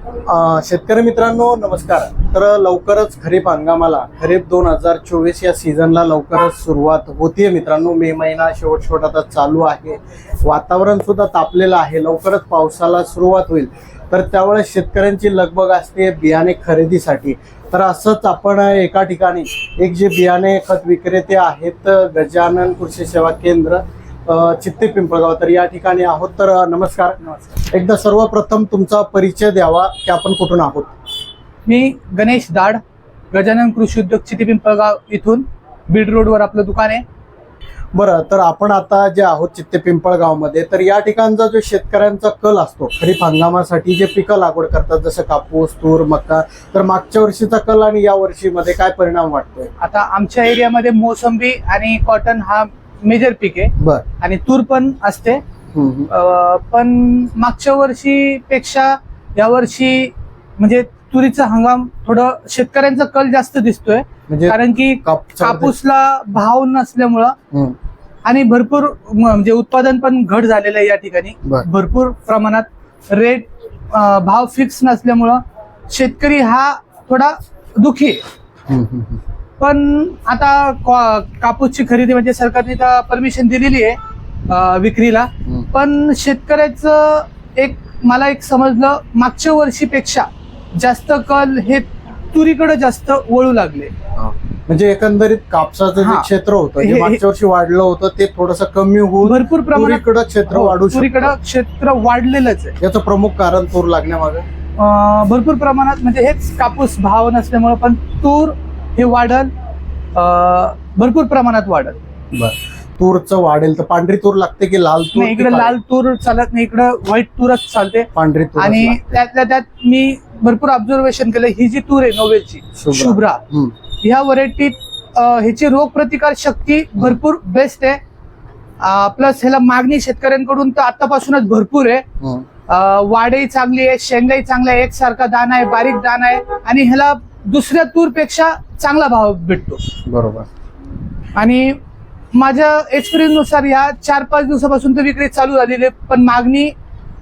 शेतकरी मित्रांनो नमस्कार. तर लवकरच खरीप हंगामाला खरीप दोन हजार चोवीस या सीझनला लवकरच सुरुवात होतीये मित्रांनो. मे महिना शेवट शेवट आता चालू आहे. वातावरण सुद्धा तापलेलं आहे. लवकरच पावसाला सुरुवात होईल. तर त्यावेळेस शेतकऱ्यांची लगबग असते बियाणे खरेदीसाठी. तर असंच आपण एका ठिकाणी एक जे बियाणे खत विक्रेते आहेत गजानन कृषी सेवा केंद्र चित्ते पिंपळगाव तर या ठिकाणी आहोत तर नमस्कार. नमस्कार. एकदा सर्वप्रथम तुमचा परिचय द्यावा की आपण कुठून आहोत? मी गणेश दाड गजानन कृषी उद्योग चिटी पिंपळगाव इथून बीड रोडवर आपलं दुकान आहे. बरं तर आपण आता जे आहोत चित्ते पिंपळगावमध्ये तर या ठिकाणचा जो शेतकऱ्यांचा कल असतो खरीप हंगामासाठी जे पिकं लागवड करतात जसं कापूस तूर मका तर मागच्या वर्षीचा कल आणि या वर्षीमध्ये काय परिणाम वाटतोय? आता आमच्या एरियामध्ये मोसंबी आणि कॉटन हा मेजर पीक आहे. बर. आणि तूर पण असते. हम्म. अं, पण मागच्या वर्षीपेक्षा या वर्षी म्हणजे तुरीचा हंगाम थोडं शेतकऱ्यांचा कल जास्त दिसतोय. म्हणजे कारण की कापसामध्ये- कापूसला भाव नसल्यामुळं हम्म. आणि भरपूर म- म्हणजे उत्पादन पण घट झालेलं आहे या ठिकाणी. बर. भरपूर प्रमाणात रेट भाव फिक्स नसल्यामुळं शेतकरी हा थोडा दुखी आहे. हम्म, हम्म, हम्म. पण आता कापूसची खरेदी म्हणजे सरकारने तर परमिशन दिलेली आहे विक्रीला. पण शेतकऱ्याचं एक मला एक समजलं मागच्या वर्षीपेक्षा जास्त कल हे तुरीकडे जास्त वळू लागले. म्हणजे एकंदरीत कापसाचं जे. क्षेत्र होतं जे हे- मागच्या वर्षी वाढलं होतं ते थोडस कमी होऊन भरपूर प्रमाणात क्षेत्र हो, वाढू तुरीकडं क्षेत्र वाढलेलंच आहे याचं प्रमुख कारण तूर लागण्यामागे भरपूर प्रमाणात म्हणजे हेच कापूस भाव नसल्यामुळे पण तूर हे वाढल भरपूर प्रमाणात वाढल. बर. तूरचं वाढेल तर पांढरी तूर लागते की लाल तूर नाही इकडे? लाल तूर चालत नाही इकडे व्हाईट तूरच चालते. पांढरी तूर आणि त्यातल्या त्यात मी भरपूर ऑब्झर्वेशन केलं ही जी तूर आहे नोवेलची शुभ्रा. ह्या व्हरायटीत ह्याची रोग प्रतिकार शक्ती भरपूर बेस्ट आहे. प्लस ह्याला मागणी शेतकऱ्यांकडून तर आतापासूनच भरपूर आहे. वाढही चांगली आहे शेंगाही चांगला आहे एकसारखा दाना आहे बारीक दाना आहे. आणि ह्याला दुसऱ्या तूरपेक्षा चांगला भाव भेटतो. बरोबर. आणि माझ्या एक्सपिरियन्सनुसार या चार पाच दिवसापासून तर विक्री चालू झालेली आहे पण मागणी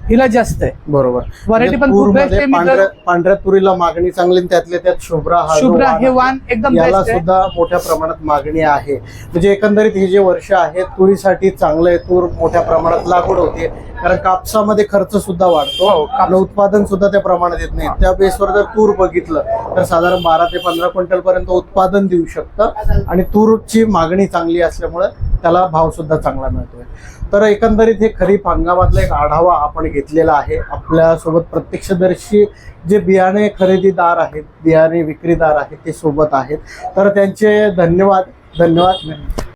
हिला जास्त आहे. बरोबर. व्हरायटी पण म्हणजे खूप बेस्ट तूरमध्ये आहे पांढऱ्या तुरीला मागणी चांगली त्यातल्या त्यात शुभ्रा हा शुभ्रा हे वाण एकदम याला सुद्धा मोठ्या प्रमाणात मागणी आहे. म्हणजे एकंदरीत हे जे वर्ष आहे तुरीसाठी चांगलं आहे तूर मोठ्या प्रमाणात लागवड होते कारण कापसामध्ये खर्च सुद्धा वाढतो हो, आणि उत्पादन सुद्धा त्या प्रमाणात येत नाही. त्या बेसवर जर तूर बघितलं तर साधारण बारा ते पंधरा क्विंटल पर्यंत उत्पादन देऊ शकतं. आणि तूरची मागणी चांगली असल्यामुळे त्याला भावसुद्धा चांगला मिळतोय. तर एकंदरीत हे खरीप हंगामातला एक आढावा आपण घेतलेला आहे. आपल्यासोबत प्रत्यक्षदर्शी जे बियाणे खरेदीदार आहेत बियाणे विक्रीदार आहेत ते सोबत आहेत. तर त्यांचे धन्यवाद धन्यवाद.